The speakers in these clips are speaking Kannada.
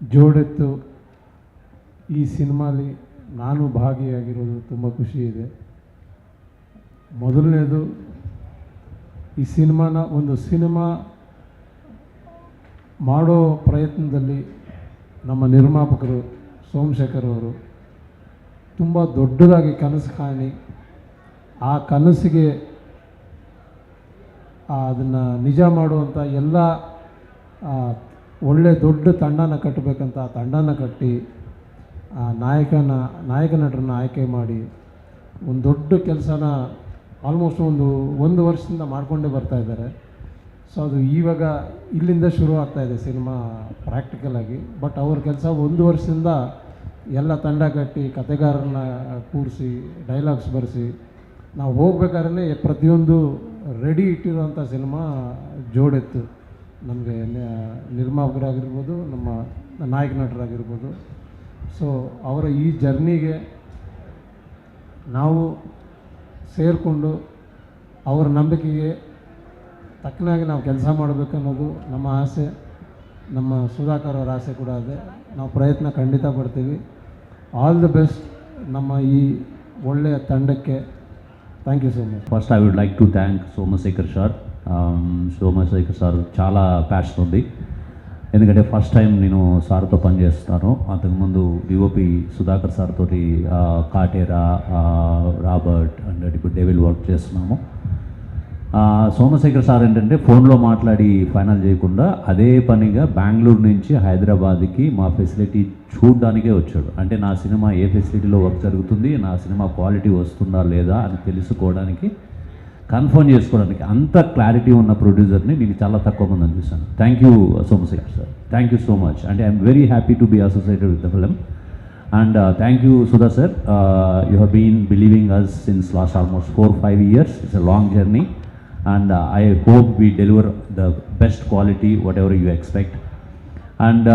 ಜೋಡೆತ್ತು ಈ ಸಿನಿಮಾಲಿ ನಾನು ಭಾಗಿಯಾಗಿರೋದು ತುಂಬ ಖುಷಿ ಇದೆ. ಮೊದಲನೇದು ಈ ಸಿನಿಮಾನ ಒಂದು ಸಿನಿಮಾ ಮಾಡೋ ಪ್ರಯತ್ನದಲ್ಲಿ ನಮ್ಮ ನಿರ್ಮಾಪಕರು ಸೋಮಶೇಖರ್ ಅವರು ತುಂಬ ದೊಡ್ಡದಾಗಿ ಕನಸು ಕಾಣಿ ಆ ಕನಸಿಗೆ ಅದನ್ನು ನಿಜ ಮಾಡುವಂಥ ಎಲ್ಲ ಒಳ್ಳೆ ದೊಡ್ಡ ತಂಡನ ಕಟ್ಟಬೇಕಂತ ಆ ತಂಡನ ಕಟ್ಟಿ, ಆ ನಾಯಕನ, ನಾಯಕ ನಟರನ್ನ ಆಯ್ಕೆ ಮಾಡಿ ಒಂದು ದೊಡ್ಡ ಕೆಲಸನ ಆಲ್ಮೋಸ್ಟ್ ಒಂದು ಒಂದು ವರ್ಷದಿಂದ ಮಾಡಿಕೊಂಡೇ ಬರ್ತಾ ಇದ್ದಾರೆ. ಸೊ ಅದು ಇವಾಗ ಇಲ್ಲಿಂದ ಶುರು ಆಗ್ತಾಯಿದೆ ಸಿನಿಮಾ ಪ್ರಾಕ್ಟಿಕಲಾಗಿ ಬಟ್ ಅವ್ರ ಕೆಲಸ ಒಂದು ವರ್ಷದಿಂದ ಎಲ್ಲ ತಂಡ ಕಟ್ಟಿ ಕತೆಗಾರರನ್ನ ಕೂರಿಸಿ ಡೈಲಾಗ್ಸ್ ಬರೆಸಿ, ನಾವು ಹೋಗ್ಬೇಕಾದ್ರೆ ಪ್ರತಿಯೊಂದು ರೆಡಿ ಇಟ್ಟಿರೋಂಥ ಸಿನಿಮಾ ಜೋಡೆತ್ತು. ನಮಗೆ ನಿರ್ಮಾಪಕರಾಗಿರ್ಬೋದು, ನಮ್ಮ ನಾಯಕ ನಟರಾಗಿರ್ಬೋದು. ಸೊ ಅವರ ಈ ಜರ್ನಿಗೆ ನಾವು ಸೇರಿಕೊಂಡು ಅವರ ನಂಬಿಕೆಗೆ ತಕ್ಕನಾಗಿ ನಾವು ಕೆಲಸ ಮಾಡಬೇಕನ್ನೋದು ನಮ್ಮ ಆಸೆ. ನಮ್ಮ ಸುಧಾಕರ್ ಅವರ ಆಸೆ ಕೂಡ ಇದೆ ನಾವು ಪ್ರಯತ್ನ ಖಂಡಿತ ಪಡ್ತೀವಿ. ಆಲ್ ದ ಬೆಸ್ಟ್ ನಮ್ಮ ಈ ಒಳ್ಳೆಯ ತಂಡಕ್ಕೆ. Thank you so much first I would like to thank Somashekar sir Um, Somashekar sir చాలా ప్యాషన్ ఉంది. ఎందుకంటే ఫస్ట్ టైం నేను సార్తో పనిచేస్తాను. అంతకుముందు విఓపి సుధాకర్ సార్ తోటి కాటేరా రాబర్ట్ అండ్ ఇప్పుడు డేవిల్ వర్క్ చేస్తున్నాము. సోమశేఖర్ సార్ ఏంటంటే ఫోన్లో మాట్లాడి ఫైనల్ చేయకుండా అదే పనిగా బెంగళూరు నుంచి హైదరాబాద్కి మా ఫెసిలిటీ చూడడానికే వచ్చాడు. అంటే నా సినిమా ఏ ఫెసిలిటీలో వర్క్ జరుగుతుంది నా సినిమా క్వాలిటీ వస్తుందా లేదా అని తెలుసుకోవడానికి కన్ఫర్మ్ చేసుకోవడానికి అంత క్లారిటీ ఉన్న ప్రొడ్యూసర్ని నేను చాలా తక్కువ మంది చూశాను. Thank you Somashekar sir thank you so much and I'm very happy to be associated with the film and thank you Sudha sir you have been believing us since last almost four five years it's a long journey and I hope we deliver the best quality whatever you expect and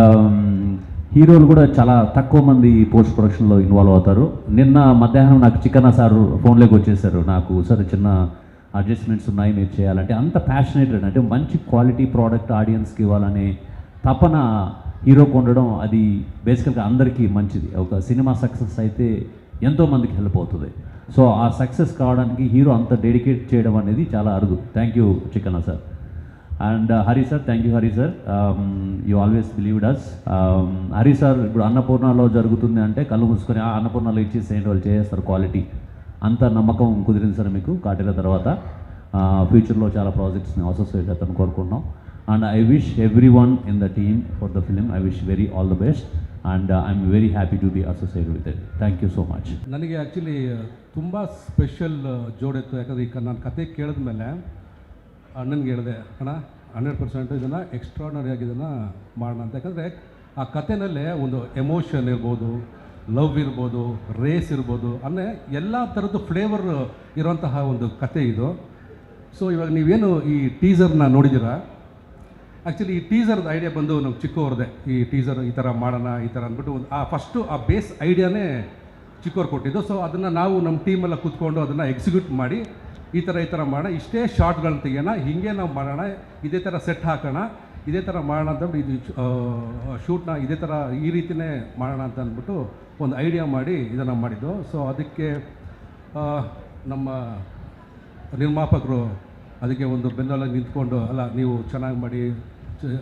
హీరోలు కూడా చాలా తక్కువ మంది పోస్ట్ ప్రొడక్షన్లో ఇన్వాల్వ్ అవుతారు. నిన్న మధ్యాహ్నం నాకు చిక్కన సార్ ఫోన్లోకి వచ్చేసారు. నాకు సార్ చిన్న అడ్జస్ట్మెంట్స్ ఉన్నాయి మీరు చేయాలంటే అంత ప్యాషనేటెడ్ అంటే మంచి క్వాలిటీ ప్రోడక్ట్ ఆడియన్స్కి ఇవ్వాలనే తపన హీరోకు ఉండడం అది బేసికల్గా అందరికీ మంచిది. ఒక సినిమా సక్సెస్ అయితే ఎంతోమందికి హెల్ప్ అవుతుంది. సో ఆ సక్సెస్ కావడానికి హీరో అంత డెడికేట్ చేయడం అనేది చాలా అరుదు. Thank you chicken sir and Hari sir thank you Hari sir you always believed us Hari sir ఇప్పుడు అన్నపూర్ణలో జరుగుతుంది అంటే కళ్ళు మూసుకొని ఆ అన్నపూర్ణలో ఇచ్చేసేయండి వాళ్ళు చేస్తారు క్వాలిటీ అంత నమ్మకం కుదిరింది సార్ మీకు కాటేల తర్వాత ఫ్యూచర్లో చాలా ప్రాజెక్ట్స్ని అసోసియేట్ అవుతాను కోరుకుంటున్నాం and I wish everyone in the team for the film I wish very all the best and I'm very happy to be associate with it thank you so much ನನಗೆ ಆ್ಯಕ್ಚುಲಿ ತುಂಬ ಸ್ಪೆಷಲ್ ಜೋಡಿತ್ತು ಯಾಕಂದರೆ ಈಗ ನಾನು ಕತೆ ಕೇಳಿದ ಮೇಲೆ ಅಣ್ಣನಿಗೆ ಹೇಳಿದೆ ಅಣ್ಣ ಹಂಡ್ರೆಡ್ ಪರ್ಸೆಂಟ್ ಇದನ್ನು ಎಕ್ಸ್ಟ್ರಾರ್ನರಿ ಆಗಿ ಇದನ್ನು ಮಾಡೋಣ ಅಂತ ಯಾಕಂದರೆ ಆ ಕಥೆನಲ್ಲೇ ಒಂದು ಎಮೋಷನ್ ಇರ್ಬೋದು ಲವ್ ಇರ್ಬೋದು ರೇಸ್ ಇರ್ಬೋದು, ಅಂದರೆ ಎಲ್ಲ ಥರದ್ದು ಫ್ಲೇವರ್ ಇರುವಂತಹ ಒಂದು ಕತೆ ಇದು. ಸೊ ಇವಾಗ ನೀವೇನು ಈ ಟೀಸರ್ನ ನೋಡಿದ್ದೀರಾ? ಆ್ಯಕ್ಚುಲಿ ಈ ಟೀಸರ್ದು ಐಡಿಯಾ ಬಂದು ನಮ್ಮ ಚಿಕ್ಕವ್ರದ್ದೆ ಈ ಟೀಸರ್ ಈ ಥರ ಮಾಡೋಣ, ಈ ಥರ ಅಂದ್ಬಿಟ್ಟು ಒಂದು, ಆ ಫಸ್ಟು ಆ ಬೇಸ್ ಐಡಿಯಾನೇ ಚಿಕ್ಕವ್ರು ಕೊಟ್ಟಿದ್ದು. ಸೊ ಅದನ್ನು ನಾವು ನಮ್ಮ ಟೀಮೆಲ್ಲ ಕೂತ್ಕೊಂಡು ಅದನ್ನು ಎಕ್ಸಿಕ್ಯೂಟ್ ಮಾಡಿ, ಈ ಥರ ಈ ಥರ ಮಾಡೋಣ, ಇಷ್ಟೇ ಶಾರ್ಟ್ಗಳನ್ನ ತೆಗಿಯೋಣ, ಹೀಗೆ ನಾವು ಮಾಡೋಣ, ಇದೇ ಥರ ಸೆಟ್ ಹಾಕೋಣ ಇದೇ ಥರ ಮಾಡೋಣ ಅಂತ ಇದು ಶೂಟ್ನ ಇದೇ ಥರ ಈ ರೀತಿಯೇ ಮಾಡೋಣ ಅಂತ ಅಂದ್ಬಿಟ್ಟು ಒಂದು ಐಡಿಯಾ ಮಾಡಿ ಇದನ್ನು ಮಾಡಿದ್ದು. ಸೊ ಅದಕ್ಕೆ ನಮ್ಮ ನಿರ್ಮಾಪಕರು ಅದಕ್ಕೆ ಒಂದು ಬೆನ್ನೆಲಾಗಿ ನಿಂತ್ಕೊಂಡು, ಅಲ್ಲ, ನೀವು ಚೆನ್ನಾಗಿ ಮಾಡಿ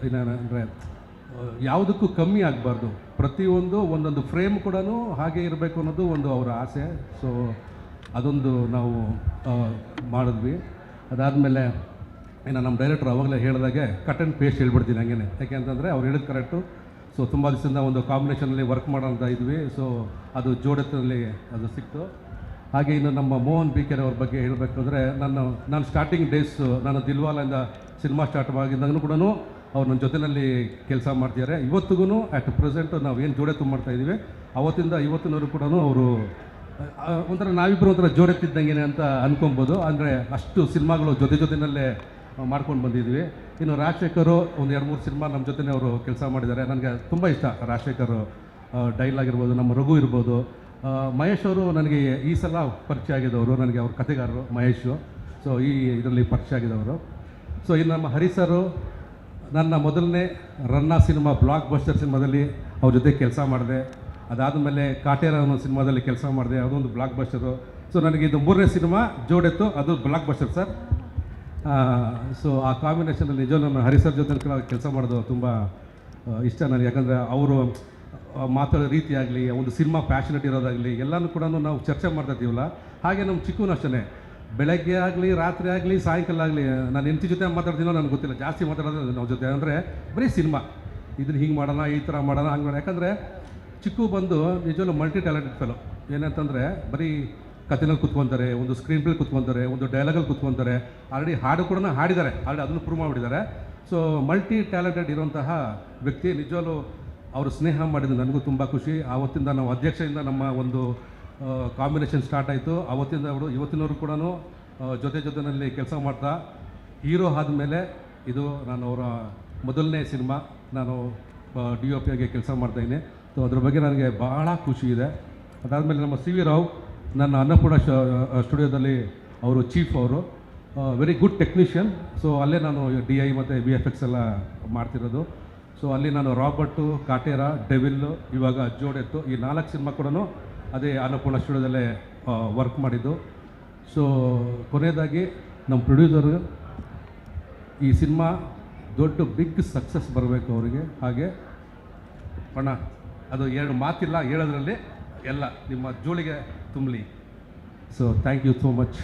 ಏನಂದರೆ ಯಾವುದಕ್ಕೂ ಕಮ್ಮಿ ಆಗಬಾರ್ದು. ಪ್ರತಿಯೊಂದು ಒಂದೊಂದು ಫ್ರೇಮ್ ಕೂಡ ಹಾಗೆ ಇರಬೇಕು ಅನ್ನೋದು ಒಂದು ಅವರ ಆಸೆ. ಸೊ ಅದೊಂದು ನಾವು ಮಾಡಿದ್ವಿ. ಅದಾದಮೇಲೆ ಇನ್ನು ನಮ್ಮ ಡೈರೆಕ್ಟರ್ ಅವಾಗಲೇ ಹೇಳಿದಾಗೆ ಕಟ್ ಆ್ಯಂಡ್ ಪೇಸ್ಟ್ ಹೇಳ್ಬಿಡ್ತೀನಿ ಹಂಗೇನೆ. ಯಾಕೆ ಅಂತಂದರೆ ಅವ್ರು ಹೇಳಿದ ಕರೆಕ್ಟು ಸೊ ತುಂಬ ದಿವಸದಿಂದ ಒಂದು ಕಾಂಬಿನೇಷನಲ್ಲಿ ವರ್ಕ್ ಮಾಡೋಂಥ ಇದ್ವಿ. ಸೊ ಅದು ಜೋಡತ್ತಲ್ಲಿ ಅದು ಸಿಕ್ತು. ಹಾಗೆ ಇನ್ನು ನಮ್ಮ ಮೋಹನ್ ಬಿ ಕೆರೆ ಅವ್ರ ಬಗ್ಗೆ ಹೇಳಬೇಕು ಅಂದರೆ ನಾನು ನಾನು ಸ್ಟಾರ್ಟಿಂಗ್ ಡೇಸ್ ನಾನು ದಿಲ್ವಾಲಿಂದ ಸಿನಿಮಾ ಸ್ಟಾರ್ಟ್ ಆಗಿದ್ದಾಗೂ ಕೂಡ ಅವ್ರು ನನ್ನ ಜೊತೆಯಲ್ಲಿ ಕೆಲಸ ಮಾಡ್ತಿದ್ದಾರೆ ಇವತ್ತಿಗೂ ಆ್ಯಟ್ ಪ್ರೆಸೆಂಟ್ ನಾವು ಏನು ಜೋಡೆತ್ತು ಮಾಡ್ತಾ ಇದ್ದೀವಿ ಅವತ್ತಿಂದ ಇವತ್ತಿನವರು ಕೂಡ ಅವರು ಒಂಥರ ನಾವಿಬ್ಬರು ಒಂಥರ ಜೋಡೆತ್ತಿದ್ದಂಗೆ ಅಂತ ಅನ್ಕೊಬೋದು. ಅಂದರೆ ಅಷ್ಟು ಸಿನಿಮಾಗಳು ಜೊತೆ ಜೊತೆಯಲ್ಲೇ ಮಾಡ್ಕೊಂಡು ಬಂದಿದ್ವಿ. ಇನ್ನು ರಾಜಶೇಖರು ಒಂದು ಎರಡು ಮೂರು ಸಿನಿಮಾ ನಮ್ಮ ಜೊತೆ ಅವರು ಕೆಲಸ ಮಾಡಿದ್ದಾರೆ. ನನಗೆ ತುಂಬ ಇಷ್ಟ ರಾಜಶೇಖರ್ ಡೈಲಾಗ್ ಇರ್ಬೋದು ನಮ್ಮ ರಘು ಇರ್ಬೋದು. ಮಹೇಶ್ ಅವರು ನನಗೆ ಈ ಸಲ ಪರಿಚಯ ಆಗಿದ್ದವರು ನನಗೆ ಅವ್ರ ಕತೆಗಾರರು ಮಹೇಶು. ಸೊ ಈ ಇದರಲ್ಲಿ ಪರಿಚಯ ಆಗಿದ್ದವರು ಸೊ ಇನ್ನು ನಮ್ಮ ಹರಿ ಸರು, ನನ್ನ ಮೊದಲನೇ ರನ್ನ ಸಿನಿಮಾ ಬ್ಲಾಕ್ ಬಸ್ಟರ್ ಸಿನಿಮಾದಲ್ಲಿ ಅವ್ರ ಜೊತೆ ಕೆಲಸ ಮಾಡಿದೆ. ಅದಾದ ಮೇಲೆ ಕಾಟೇರ ಅನ್ನೋ ಸಿನಿಮಾದಲ್ಲಿ ಕೆಲಸ ಮಾಡಿದೆ. ಅದೊಂದು ಬ್ಲಾಕ್ ಬಸ್ಟರು ಸೊ ನನಗೆ ಇದು ಮೂರನೇ ಸಿನಿಮಾ, ಜೋಡೆತ್ತು, ಅದು ಬ್ಲಾಕ್ ಬಸ್ಟರ್ ಸರ್ ಸೊ ಆ ಕಾಂಬಿನೇಷನಲ್ಲಿ ನಿಜ ನಮ್ಮ ಹರಿಸರ್ ಜೊತೆ ಕೆಲಸ ಮಾಡೋದು ತುಂಬ ಇಷ್ಟ ನನಗೆ. ಯಾಕಂದರೆ ಅವರು ಮಾತಾಡೋ ರೀತಿ ಆಗಲಿ ಒಂದು ಸಿನಿಮಾ ಪ್ಯಾಷನೆಟ್ ಇರೋದಾಗಲಿ, ಎಲ್ಲನೂ ಕೂಡ ನಾವು ಚರ್ಚೆ ಮಾಡ್ತಾ ಇದ್ದೀವಲ್ಲ ಹಾಗೆ ನಮ್ಮ ಚಿಕ್ಕೂನು ಅಷ್ಟೇ ಬೆಳಗ್ಗೆ ಆಗಲಿ, ರಾತ್ರಿ ಆಗಲಿ, ಸಾಯಂಕಾಲ ಆಗಲಿ, ನಾನು ಹೆಂಡತಿ ಜೊತೆ ಮಾತಾಡ್ತೀನೋ ನನಗೆ ಗೊತ್ತಿಲ್ಲ. ಜಾಸ್ತಿ ಮಾತಾಡೋದು ನಾವು ಜೊತೆ. ಅಂದರೆ ಬರೀ ಸಿನಿಮಾ ಇದನ್ನು ಹಿಂಗೆ ಮಾಡೋಣ, ಈ ಥರ ಮಾಡೋಣ, ಹಂಗೆ ಮಾಡೋಣ. ಯಾಕಂದರೆ ಚಿಕ್ಕು ಬಂದು ನಿಜವಲ್ಲೂ ಮಲ್ಟಿ ಟ್ಯಾಲೆಂಟೆಡ್ ಫೆಲೋ ಏನಂತಂದರೆ ಬರೀ ಕಥೆನಲ್ಲಿ ಕುತ್ಕೊತಾರೆ, ಒಂದು ಸ್ಕ್ರೀನ್ ಪ್ಲೇ ಕುತ್ಕೊತಾರೆ, ಒಂದು ಡೈಲಾಗಲ್ಲಿ ಕುತ್ಕೊತಾರೆ. ಆಲ್ರೆಡಿ ಹಾಡು ಕೂಡ ಹಾಡಿದ್ದಾರೆ. ಆಲ್ರೆಡಿ ಅದನ್ನು ಪ್ರೂವ್ ಮಾಡಿಬಿಟ್ಟಿದ್ದಾರೆ. ಸೊ ಮಲ್ಟಿ ಟ್ಯಾಲೆಂಟೆಡ್ ಇರುವಂತಹ ವ್ಯಕ್ತಿ, ನಿಜವಾಗಲೂ ಅವರು ಸ್ನೇಹ ಮಾಡಿದ್ದು ನನಗೂ ತುಂಬ ಖುಷಿ. ಆವತ್ತಿಂದ ನಾವು ಅಧ್ಯಕ್ಷರಿಂದ ನಮ್ಮ ಒಂದು ಕಾಂಬಿನೇಷನ್ ಸ್ಟಾರ್ಟ್ ಆಯಿತು. ಆವತ್ತಿಂದ ಅವರು, ಇವತ್ತಿನವರು ಕೂಡ ಜೊತೆ ಜೊತೆಯಲ್ಲಿ ಕೆಲಸ ಮಾಡ್ತಾ, ಹೀರೋ ಆದಮೇಲೆ ಇದು ನಾನು ಅವರ ಮೊದಲನೇ ಸಿನಿಮಾ. ನಾನು ಡಿ ಒ ಪಿ ಆಗಿ ಕೆಲಸ ಮಾಡ್ತಾಯಿದ್ದೀನಿ ಸೊ ಅದ್ರ ಬಗ್ಗೆ ನನಗೆ ಭಾಳ ಖುಷಿ ಇದೆ. ಅದಾದಮೇಲೆ ನಮ್ಮ ಸಿ ವಿ ರಾವ್ ನನ್ನ ಅನ್ನಪೂರ್ಣ ಸ್ಟುಡಿಯೋದಲ್ಲಿ ಅವರು ಚೀಫ್ ಅವರು. ವೆರಿ ಗುಡ್ ಟೆಕ್ನಿಷಿಯನ್ ಸೊ ಅಲ್ಲೇ ನಾನು ಡಿ ಐ ಮತ್ತು ಬಿ ಎಫ್ ಎಕ್ಸ್ ಎಲ್ಲ ಮಾಡ್ತಿರೋದು. ಸೊ ಅಲ್ಲಿ ನಾನು ರಾಬರ್ಟು ಕಾಟೇರ ಡೆವಿಲ್ಲು ಇವಾಗ ಜೋಡೆತ್ತು. ಈ ನಾಲ್ಕು ಸಿನಿಮಾ ಕೂಡ ಅದೇ ಅನ್ನಪೂರ್ಣ ಸ್ಟುಡಿಯೋದಲ್ಲೇ ವರ್ಕ್ ಮಾಡಿದ್ದು. ಸೊ ಕೊನೆಯದಾಗಿ ನಮ್ಮ ಪ್ರೊಡ್ಯೂಸರು ಈ ಸಿನಿಮಾ ದೊಡ್ಡ ಬಿಗ್ ಸಕ್ಸಸ್ ಬರಬೇಕು ಅವರಿಗೆ. ಹಾಗೆ ಅಣ್ಣ, ಅದು ಎರಡು ಮಾತಿಲ್ಲ, ಹೇಳೋದ್ರಲ್ಲಿ ಎಲ್ಲ ನಿಮ್ಮ ಜೋಳಿಗೆ ತುಂಬಲಿ so thank you so much